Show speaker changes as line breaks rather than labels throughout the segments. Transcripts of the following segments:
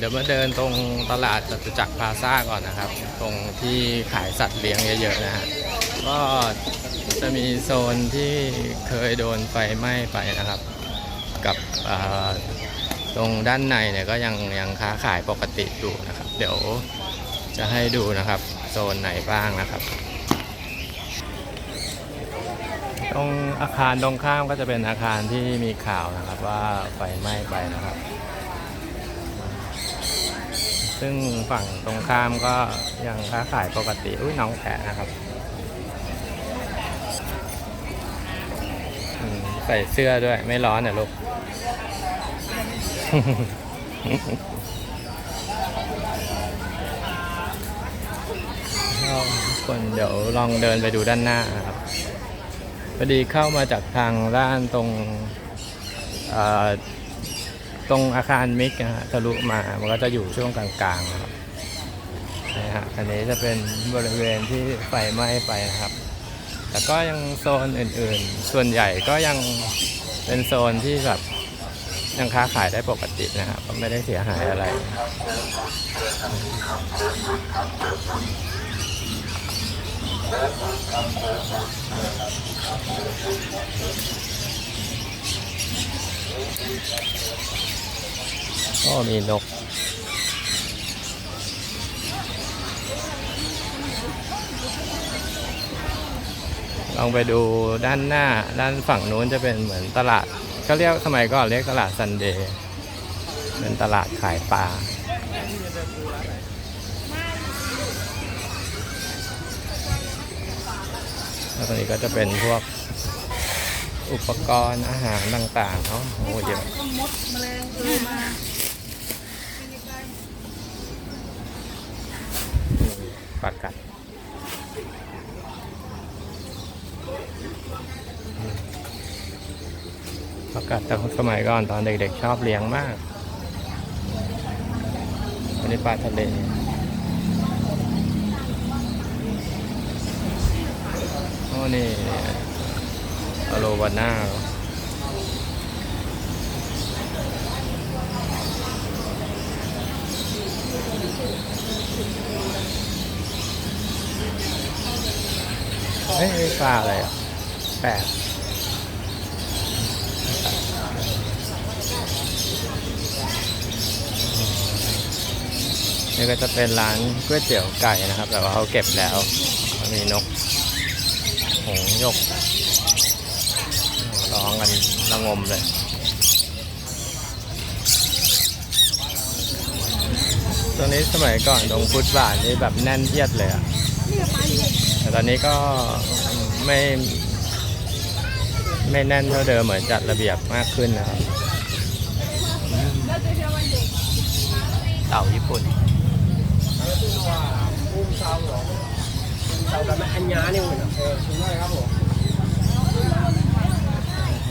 เดี๋ยวมาเดินตรงตลาดจตุจักรพลาซ่าก่อนนะครับ ตรงที่ขายสัตว์เลี้ยงเยอะๆนะฮะก็จะมีโซนที่เคยโดนไฟไหม้ไปนะครับ กับตรงด้านในเนี่ยก็ยังยังค้าขายปกติอยู่นะครับ เดี๋ยวจะให้ดูนะครับโซนไหนบ้างนะครับตรงอาคารตรงข้ามก็จะเป็นอาคารที่มีข่าวนะครับว่าไฟไหม้ไปนะครับ ซึ่งฝั่งตรงข้ามก็ยังค้าขายปกติ อุ้ยน้องแพะนะครับ ใส่เสื้อด้วยไม่ร้อนเหรอลูก คนเดี๋ยวลองเดินไปดูด้านหน้าครับพอดีเข้ามาจากทางด้านตรงอ่อ ตรงอาคารมิกนะฮะทะลุมา มันก็จะอยู่ช่วงกลางๆนะครับนะฮะอันนี้จะเป็นบริเวณที่ไฟไหม้ไปนะครับ แต่ก็ยังโซนอื่นๆ ส่วนใหญ่ก็ยังเป็นโซนที่แบบยังค้าขายได้ปกตินะครับก็ไม่ได้เสียหายอะไร ก็มีนก ลองไปดูด้านหน้าด้านฝั่งนู้นจะเป็นเหมือนตลาดก็เรียกสมัยก่อนเรียกตลาดซันเดย์เป็นตลาดขายปลาแล้วตรงนี้ก็จะเป็นพวกอุปกรณ์อาหารต่างๆเนาะโอ้โหเยอะ
มดแมลงเลยมา
ปลากัดปลา กัดแต่สมัยก่อนตอนเด็กๆชอบเลี้ยงมากอันนี้ปลาทะเลโอ้นี่อโลวาน่าเฮ้ยปลาอะไรอะแปล นี่ก็จะเป็นร้านก๋วยเตี๋ยวไก่นะครับ แต่ว่าเขาเก็บแล้วมีนกหงส์หยกร้องกันระงมเลยตรงนี้สมัยก่อนตรงฟุตบาทนี่แบบแน่นเอียดเลยอะแต่ตอนนี้ก็ไม่ ไม่แน่นเท่าเดิมเหมือนจัดระเบียบมากขึ้นนะครับเต่าญี่ปุ่น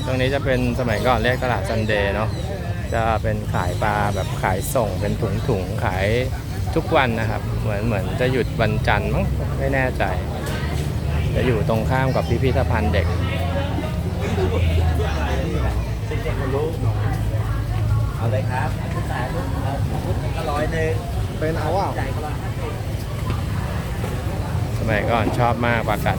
ตรงนี้จะเป็นสมัยก่อนเรียกตลาดซันเดย์เนาะจะเป็นขายปลาแบบขายส่งเป็นถุงถุงๆขายทุกวันนะครับ เหมือนเหมือนจะหยุดวันจันทร์มั้งไม่แน่ใจ จะอยู่ตรงข้ามกับพิพิธภัณฑ์เด็ก
เด็กๆมันรู้เอาเลยครับอันที่สาลูกเอาพุทธอร่อยหนึ่ง
เป็นเอาว่า
ใจเขาละ
สมัยก่อนชอบมากปลากัด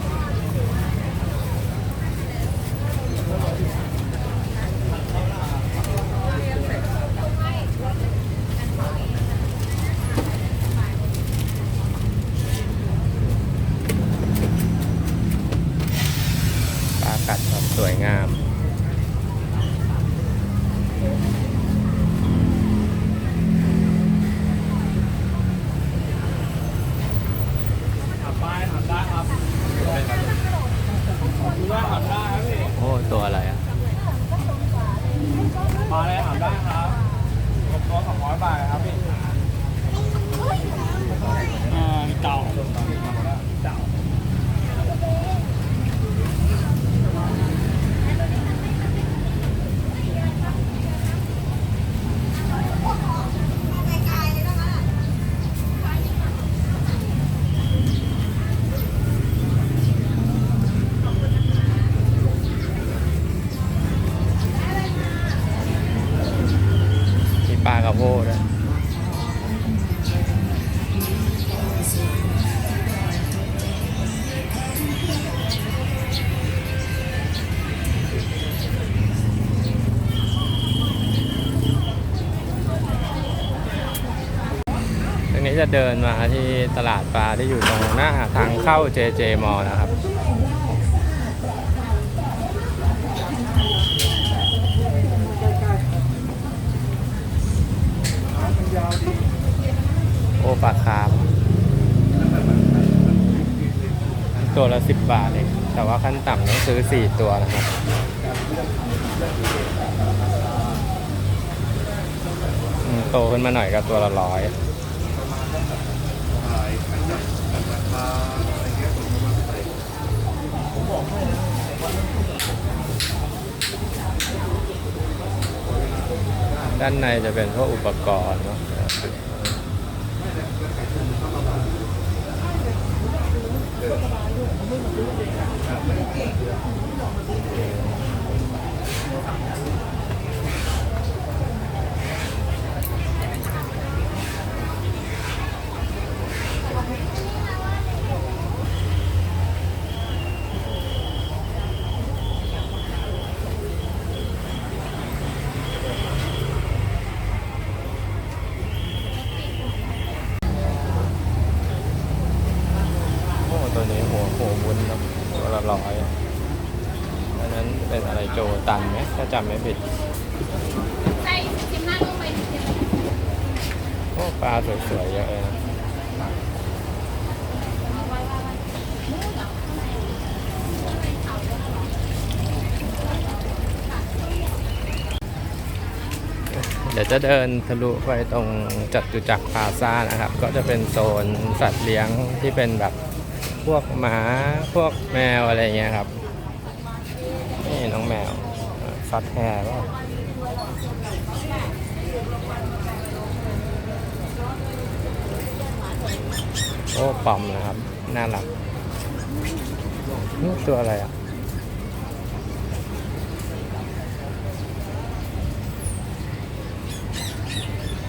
เดิ
นมาที่ตลาดปลาที่อยู่ตรงหน้าทางเข้า JJ m a l l นะครับ โอปลาคาร์ตัวละสิบบาทเองแต่ว่าขั้นต่ำต้องซื้อสี่ตัวนะครับโตขึ้นมาหน่อยก็ตัวละร้อย ด้านในจะเป็นพวกอุปกรณ์เนาะโอ้ตัวนี้หัวหัววุ้นเนาะตัวละร้ อยอันนั้นเป็นอะไรโจตันไหมถ้าจำไม่ผิด
ใส่ชิมหน้าลงไปนิดเดียว
โอ้ปลาสวยๆเยอะเลยนะเดี๋ยวจะเดินทะลุไปตรงจัตุจักรพาซ่านะครับ ก็จะเป็นโซนสัตว์เลี้ยงที่เป็นแบบ วกหมาพวกแมวอะไรเงี้ยครับ นี่น้องแมวฟัดแฮร์ก็โอ้ปอมนะครับ น่ารักนี่ตัวอะไรอะ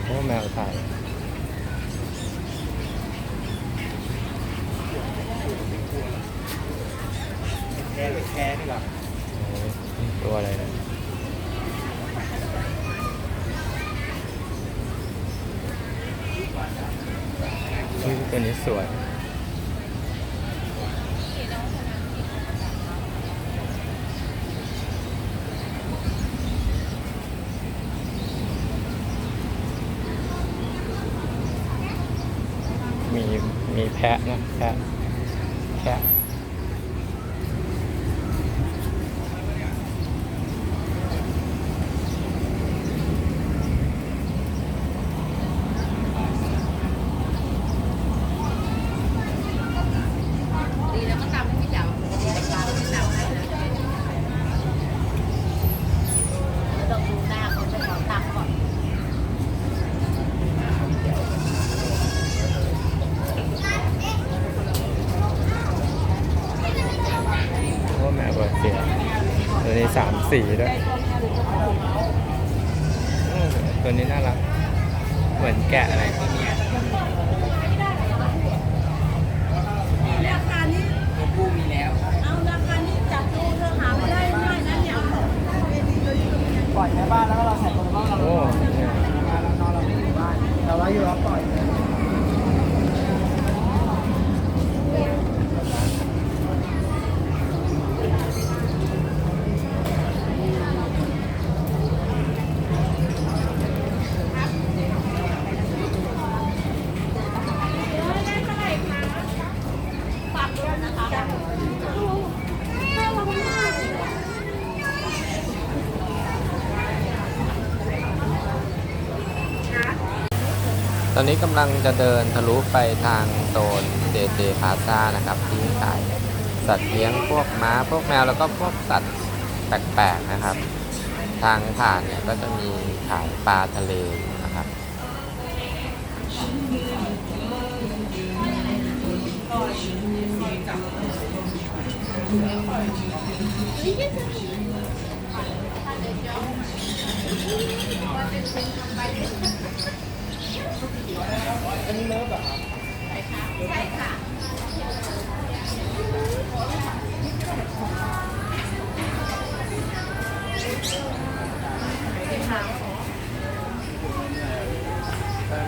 โอ้แมวไทย
แค่แค่ดีกว่า
โอ้ยตัวอะไรนะอุ๊ยตัวนี้สวยมีมีแพะนะแพะแพะ
ดีแล้วก็ตำให้พี่เจ๋าปลาไม่ตำให้นะต้องดูหน้าคนจะขอตำก่อน
โอ้แม่เปิดเสียง ตัวนี้สามสีด้วยอืมตัวนี้น่ารัก เหมือนแกะอะไร
ราคานี้ผู้มีแล้ว เอาราคานี้จับดูเธอหาไม่ได้ง่ายนะเนี่ยเอาของ
ปล่อยในบ้านแล้วก็เราใส่ตัวบ้านเรา
โอ้เนี่ย
มาแล้วนอนเราไม่อยู่บ้านแต่ว่าอยู่เราปล่อย
ฝากด้วยนะคะ
ต อนนี้กำลังจะเดินทะลุไปทางโซนเจเจพาซ่านะครับ ที่ขายสัตว์เลี้ยงพวกม้าพวกแมวแล้วก็พวกสัตว์แปลกๆนะครับ ทางผ่านเนี่ยก็จะมีขายปลาทะเลนะครับ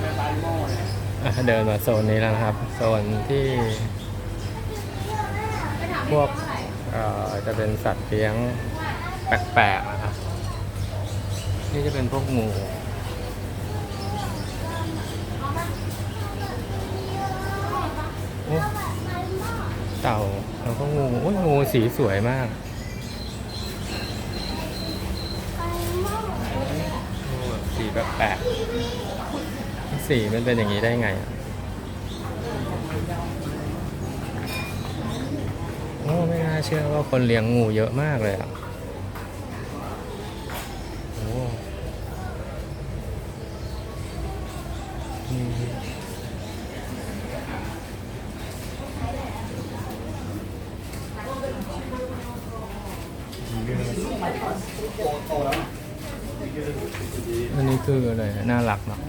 ในบ้านโม่เนี่ย
อะเดินมาโซนนี้แล้วนะครับ โซนที่พวกเอ่อจะเป็นสัตว์เลี้ยงแปลกๆนะครับ นี่จะเป็นพวกงู สีสวยมากงูแบบสีแปลกๆสีมันเป็นอย่างนี้ได้ไงอะโอ้ไม่น่าเชื่อว่าคนเลี้ยงงูเยอะมากเลยอะ โอ้อืมอันนี้คืออะไรน่ารักเนาะ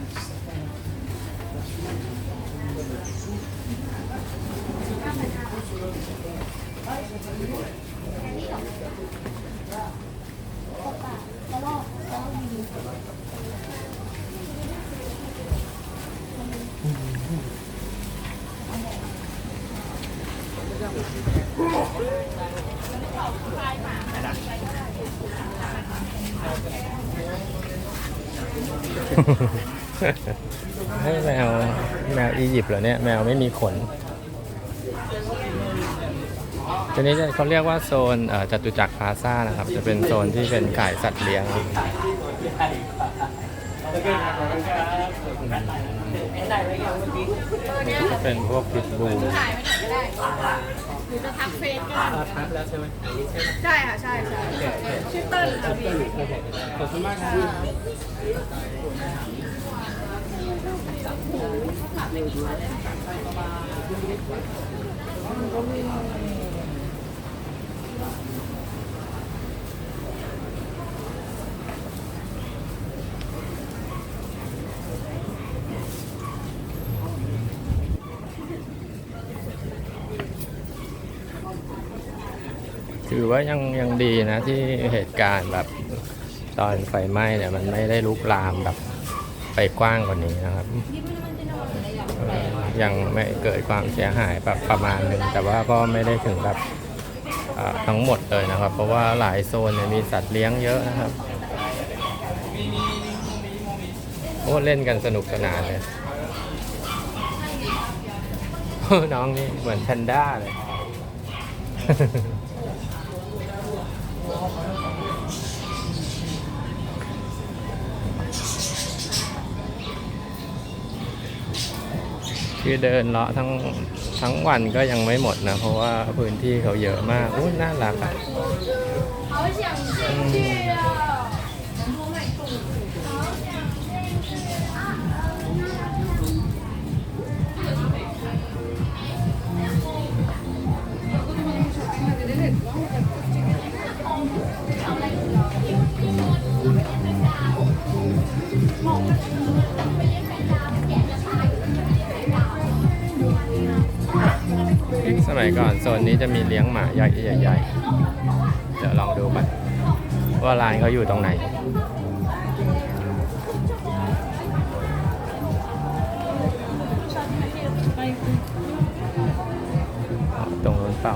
ให้แมวแมวอียิปต์เหรอเนี่ย แมวไม่มีขนทีนี้จะเขาเรียกว่าโซนเอ่อจตุจักรพลาซ่านะครับ จะเป็นโซนที่เป็นขายสัตว์เลี้ยงเป็นพวกพิทบู
ถ่ายไม่ถ่ายก็ได้หรือจะทักเฟซก็ได้
ทักแล้วใช่ไหม
ใช่ค่ะ ใช่ใช่ชื่อเติ้ลค่ะพี่
ขอบคุณมากครับ
ถือว่ายังยังดีนะที่เหตุการณ์แบบตอนไฟไหม้เนี่ยมันไม่ได้ลุกลามแบบ ไปกว้างกว่านี้นะครับ ยังไม่เกิดความเสียหายแบบประมาณหนึ่งแต่ว่าก็ไม่ได้ถึงแบบทั้งหมดเลยนะครับ เพราะว่าหลายโซนเนี่ยมีสัตว์เลี้ยงเยอะนะครับโอ้เล่นกันสนุกสนานเลยโอ้น้องนี่เหมือนแพนด้าเลย คือเดินเลาะทั้งทั้งวันก็ยังไม่หมดนะ เพราะว่าพื้นที่เขาเยอะมากอุ้ยน่ารักอะอื มสมัยก่อนโซนนี้จะมีเลี้ยงหมาใหญ่ใหญ่ๆเดี๋ยวลองดูกันว่าร้านเขาอยู่ตรงไหน ตรงนู้นเปล่า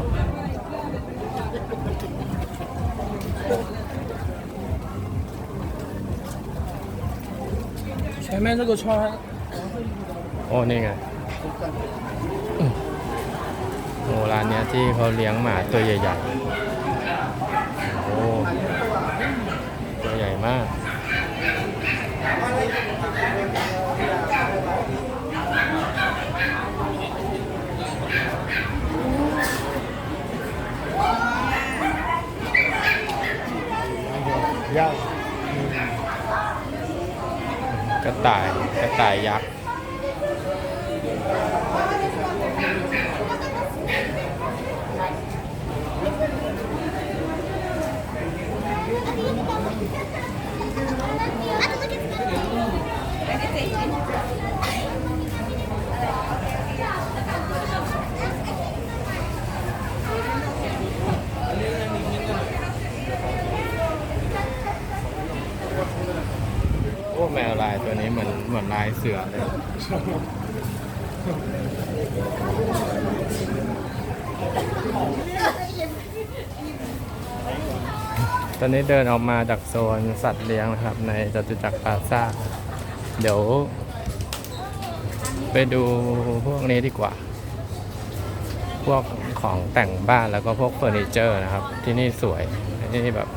前面这个圈儿
โอ้ นี่ไงอืม โอ้ร้านเนี้ยที่เขาเลี้ยงหมาตัวใหญ่ๆ โอ้ตัวใหญ่มากกระต่ายกระต่ายยักษ์ ตัวนี้เหมือนเหมือนลายเสือเลยตอนนี้เดินออกมาจากโซนสัตว์เลี้ยงนะครับ ในจตุจักรพลาซ่า เดี๋ยว ไปดูพวกนี้ดีกว่า พวกของแต่งบ้านแล้วก็พวกเฟอร์นิเจอร์นะครับ ที่นี่สวยที่นี่แบบ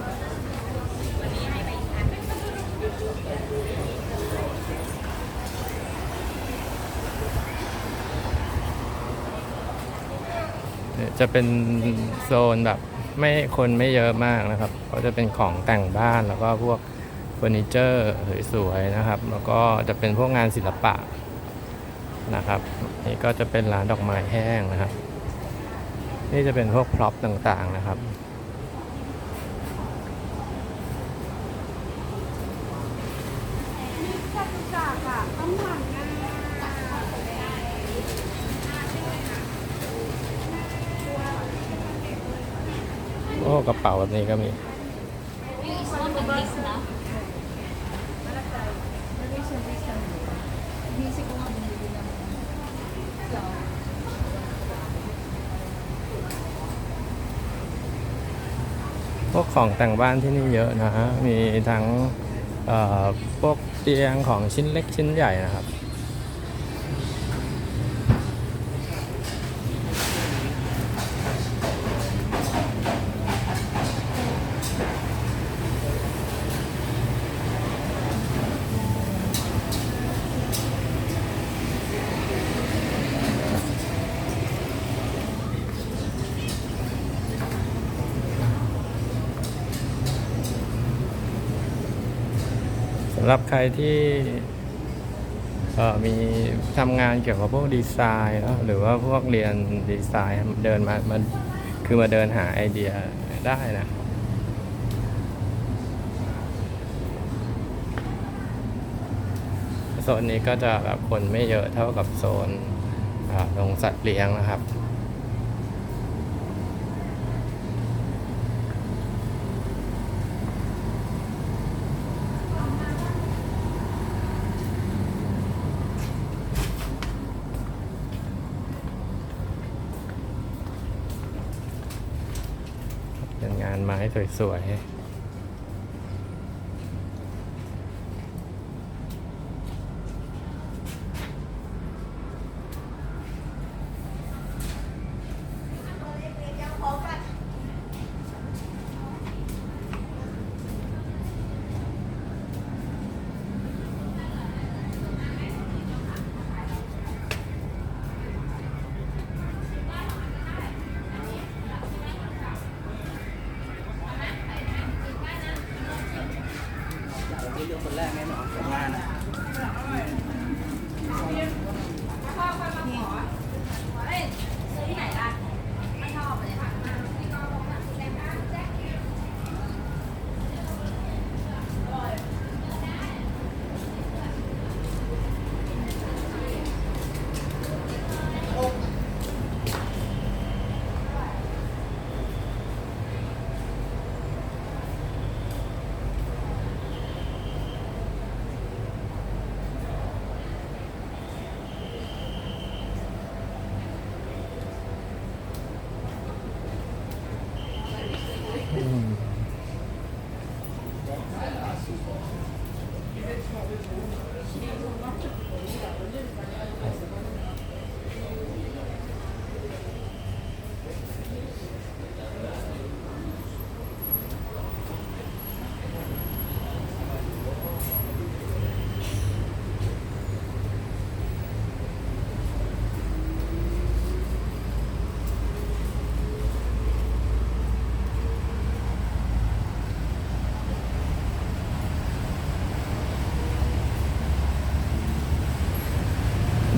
จะเป็นโซนแบบไม่คนไม่เยอะมากนะครับก็จะเป็นของแต่งบ้านแล้วก็พวกเฟอร์นิเจอร์สวยๆนะครับ แล้วก็จะเป็นพวกงานศิลปะนะครับนี่ก็จะเป็นร้านดอกไม้แห้งนะครับ นี่จะเป็นพวกพร็อพต่างๆนะครับ
อ้
กระเป๋าแบบนี้ก็มี พวกของแต่งบ้านที่นี่เยอะนะฮะ มีทั้งพวกเตียงของชิ้นเล็กชิ้นใหญ่นะครับ หรับใครที่มีทำงานเกี่ยวกับพวกดีไซน์ หรือว่าพวกเรียนดีไซน์เดินมามันคือมาเดินหาไอเดียได้นะโซนนี้ก็จะแบบคนไม่เยอะเท่ากับโซนโรงสัตว์เลี้ยงนะครับ เป็นงานไม้ สวย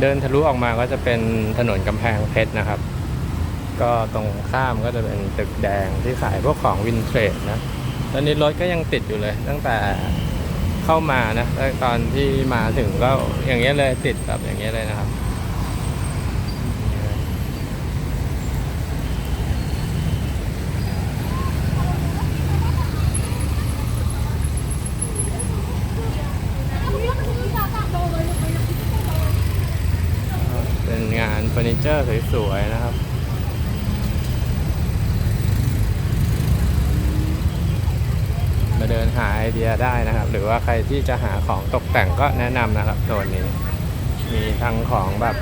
เดิ
นทะลุออกมาก็จะเป็นถนนกำแพงเพชรนะครับ ก็ตรงข้ามก็จะเป็นตึกแดงที่ขายพวกของวินเทรดนะ ตอนนี้รถก็ยังติดอยู่เลย ตั้งแต่เข้ามานะตอนที่มาถึงก็อย่างเงี้ยเลยติดแบบอย่างเงี้ยเลยนะครับ เป็น เจอร์สวยๆนะครับ มาเดินหาไอเดียได้นะครับ หรือว่าใครที่จะหาของตกแต่งก็แนะนำนะครับโซนนี้ มีทั้งของแบบ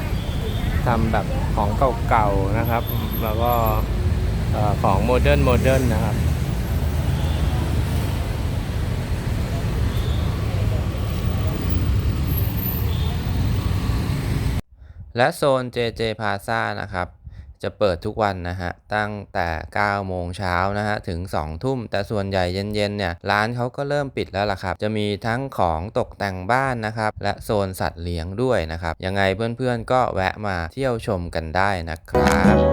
ทำแบบของเก่าๆนะครับ แล้วก็ของโมเดิร์นโมเดิร์นนะครับ
และโซน JJ Plaza นะครับ จะเปิดทุกวันนะฮะ ตั้งแต่ 9 โมงเช้านะฮะ ถึง 2 ทุ่ม แต่ส่วนใหญ่เย็นๆ เนี่ย ร้านเขาก็เริ่มปิดแล้วล่ะครับ จะมีทั้งของตกแต่งบ้านนะครับ และโซนสัตว์เลี้ยงด้วยนะครับ ยังไงเพื่อนๆ ก็แวะมาเที่ยวชมกันได้นะครับ